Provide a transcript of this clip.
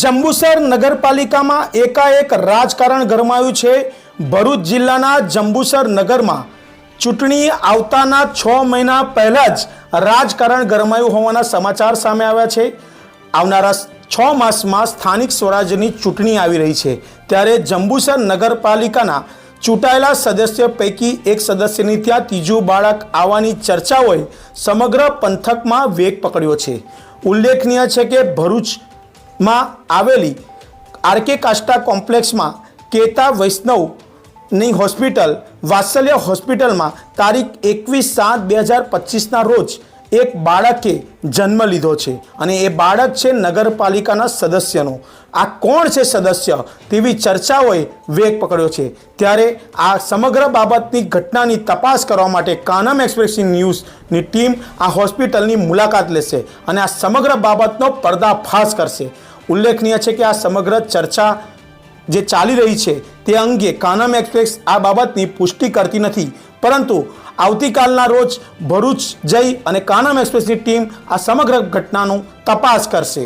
જંબુસર નગરપાલિકામાં એકાએક રાજકારણ ગરમાયું છે. ભરૂચ જિલ્લાના જંબુસર નગરમાં ચૂંટણી આવતાના છ મહિના પહેલાં જ રાજકારણ ગરમાયું હોવાના સમાચાર સામે આવ્યા છે. આવનારા છ માસમાં સ્થાનિક સ્વરાજ્યની ચૂંટણી આવી રહી છે. ત્યારે જંબુસર નગરપાલિકાના ચૂંટાયેલા સદસ્ય પૈકી એક સદસ્યની ત્યાં ત્રીજું બાળક આવવાની ચર્ચાઓએ સમગ્ર પંથકમાં વેગ પકડ્યો છે. ઉલ્લેખનીય છે કે ભરૂચમાં આવેલી આરકે કાસ્ટા કોમ્પ્લેક્સમાં કેતા વૈષ્ણવની હોસ્પિટલ વાત્સલ્ય હોસ્પિટલમાં તારીખ એકવીસ સાત બે હજાર પચીસના રોજ એક બાળકે જન્મ લીધો છે અને એ બાળક છે નગરપાલિકાના સદસ્યનો. આ કોણ છે સદસ્ય? તેવી ચર્ચાઓએ વેગ પકડ્યો છે. ત્યારે આ સમગ્ર બાબતની ઘટનાની તપાસ કરવા માટે કાનમ એક્સપ્રેસની ન્યૂઝની ટીમ આ હોસ્પિટલની મુલાકાત લેશે અને આ સમગ્ર બાબતનો પર્દાફાશ કરશે. ઉલ્લેખનીય છે કે આ સમગ્ર ચર્ચા જે ચાલી રહી છે તે અંગે કાનમ એક્સપ્રેસ આ બાબતની પુષ્ટિ કરતી નથી. પરંતુ આવતીકાલના રોજ ભરૂચ જઈ અને કાનમ એક્સપ્રેસની ટીમ આ સમગ્ર ઘટનાનું તપાસ કરશે.